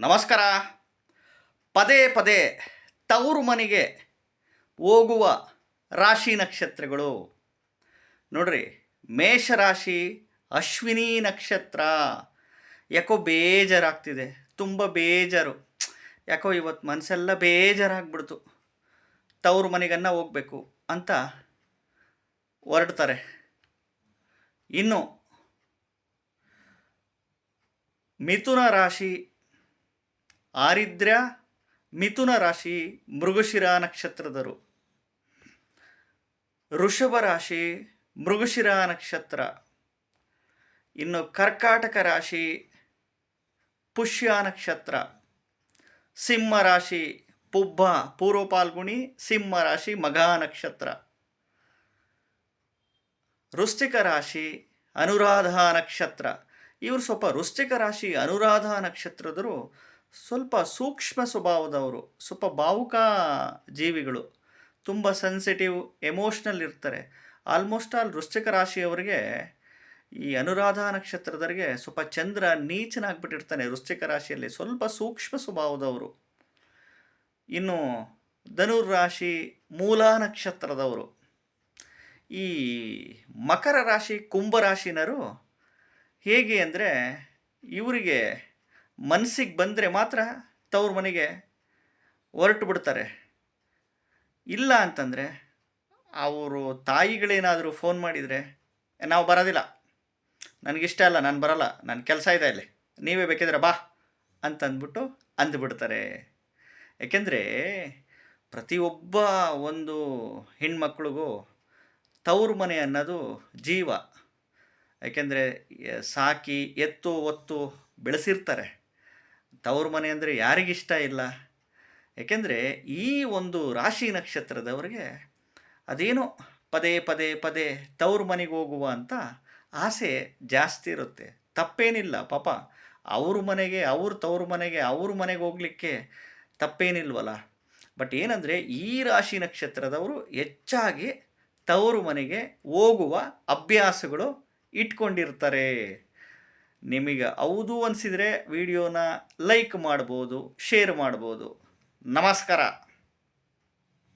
ನಮಸ್ಕಾರ. ಪದೇ ಪದೇ ತವರು ಮನೆಗೆ ಹೋಗುವ ರಾಶಿ ನಕ್ಷತ್ರಗಳು. ನೋಡ್ರಿ, ಮೇಷರಾಶಿ, ಅಶ್ವಿನಿ ನಕ್ಷತ್ರ. ಯಾಕೋ ಬೇಜಾರಾಗ್ತಿದೆ, ತುಂಬ ಬೇಜಾರು. ಯಾಕೋ ಇವತ್ತು ಮನಸ್ಸೆಲ್ಲ ಬೇಜಾರಾಗ್ಬಿಡ್ತು. ತವರು ಮನೆಗನ್ನ ಹೋಗಬೇಕು ಅಂತ ಹೊರಡ್ತಾರೆ. ಇನ್ನು ಮಿಥುನ ರಾಶಿ ಆರಿದ್ರ್ಯ ಮಿಥುನ ರಾಶಿ ಮೃಗಶಿರ ನಕ್ಷತ್ರದರು ಋಷಭ ರಾಶಿ ಮೃಗಶಿರ ನಕ್ಷತ್ರ. ಇನ್ನು ಕರ್ಕಾಟಕ ರಾಶಿ ಪುಷ್ಯ ನಕ್ಷತ್ರ. ಸಿಂಹ ರಾಶಿ ಪುಬ್ಬ ಪೂರ್ವ ಪಾಲ್ಗುಣಿ, ಸಿಂಹ ರಾಶಿ ಮಘ ನಕ್ಷತ್ರ. ವೃಶ್ಚಿಕ ರಾಶಿ ಅನುರಾಧ ನಕ್ಷತ್ರ. ಇವರು ಸ್ವಲ್ಪ ವೃಶ್ಚಿಕ ರಾಶಿ ಅನುರಾಧ ನಕ್ಷತ್ರದರು ಸ್ವಲ್ಪ ಸೂಕ್ಷ್ಮ ಸ್ವಭಾವದವರು, ಸ್ವಲ್ಪ ಭಾವುಕ ಜೀವಿಗಳು ತುಂಬ ಸೆನ್ಸಿಟಿವ್ ಎಮೋಷ್ನಲ್ ಇರ್ತಾರೆ. ಆಲ್ಮೋಸ್ಟ್ ಆಲ್ ವೃಶ್ಚಿಕ ರಾಶಿಯವರಿಗೆ ಈ ಅನುರಾಧ ನಕ್ಷತ್ರದವರಿಗೆ ಸ್ವಲ್ಪ ಚಂದ್ರ ನೀಚನಾಗ್ಬಿಟ್ಟಿರ್ತಾನೆ ವೃಶ್ಚಿಕ ರಾಶಿಯಲ್ಲಿ. ಸ್ವಲ್ಪ ಸೂಕ್ಷ್ಮ ಸ್ವಭಾವದವರು. ಇನ್ನು ಧನುರ್ ರಾಶಿ ಮೂಲ ನಕ್ಷತ್ರದವರು. ಈ ಮಕರ ರಾಶಿ, ಕುಂಭ ರಾಶಿನರು ಹೇಗೆ ಅಂದರೆ, ಇವರಿಗೆ ಮನಸ್ಸಿಗೆ ಬಂದರೆ ಮಾತ್ರ ತವ್ರ ಮನೆಗೆ ಹೊರಟು ಬಿಡ್ತಾರೆ. ಇಲ್ಲ ಅಂತಂದರೆ ಅವರು ತಾಯಿಗಳೇನಾದರೂ ಫೋನ್ ಮಾಡಿದರೆ ನಾವು ಬರೋದಿಲ್ಲ. ನನಗಿಷ್ಟ ಅಲ್ಲ, ನಾನು ಬರಲ್ಲ ನನ್ನ ಕೆಲಸ ಇದೆ ಇಲ್ಲಿ ನೀವೇ ಬೇಕಿದ್ರೆ ಬಾ ಅಂತಂದ್ಬಿಟ್ಟು ಅಂದ್ಬಿಡ್ತಾರೆ. ಏಕೆಂದರೆ ಪ್ರತಿಯೊಬ್ಬ ಒಂದು ಹೆಣ್ಮಕ್ಳಿಗೂ ತವ್ರ ಮನೆ ಅನ್ನೋದು ಜೀವ. ಏಕೆಂದರೆ ಸಾಕಿ, ಎತ್ತು, ಒತ್ತು ಬೆಳೆಸಿರ್ತಾರೆ. ತವ್ರ ಮನೆ ಅಂದರೆ ಯಾರಿಗಿಷ್ಟ ಇಲ್ಲ? ಏಕೆಂದರೆ ಈ ಒಂದು ರಾಶಿ ನಕ್ಷತ್ರದವರಿಗೆ ಅದೇನೋ ಪದೇ ಪದೇ ಪದೇ ತವ್ರ ಮನೆಗೆ ಹೋಗುವ ಅಂತ ಆಸೆ ಜಾಸ್ತಿ ಇರುತ್ತೆ. ತಪ್ಪೇನಿಲ್ಲ, ಪಾಪ. ಅವ್ರ ಮನೆಗೆ, ಅವ್ರ ತವ್ರ ಮನೆಗೆ, ಅವ್ರ ಮನೆಗೆ ಹೋಗಲಿಕ್ಕೆ ತಪ್ಪೇನಿಲ್ವಲ್ಲ. ಬಟ್ ಏನಂದರೆ ಈ ರಾಶಿ ನಕ್ಷತ್ರದವರು ಹೆಚ್ಚಾಗಿ ತವರು ಮನೆಗೆ ಹೋಗುವ ಅಭ್ಯಾಸಗಳು ಇಟ್ಕೊಂಡಿರ್ತಾರೆ. ನಿಮಗೆ ಹೌದು ಅನಿಸಿದರೆ ವಿಡಿಯೋನ ಲೈಕ್ ಮಾಡ್ಬೋದು ಶೇರ್ ಮಾಡ್ಬೋದು. ನಮಸ್ಕಾರ.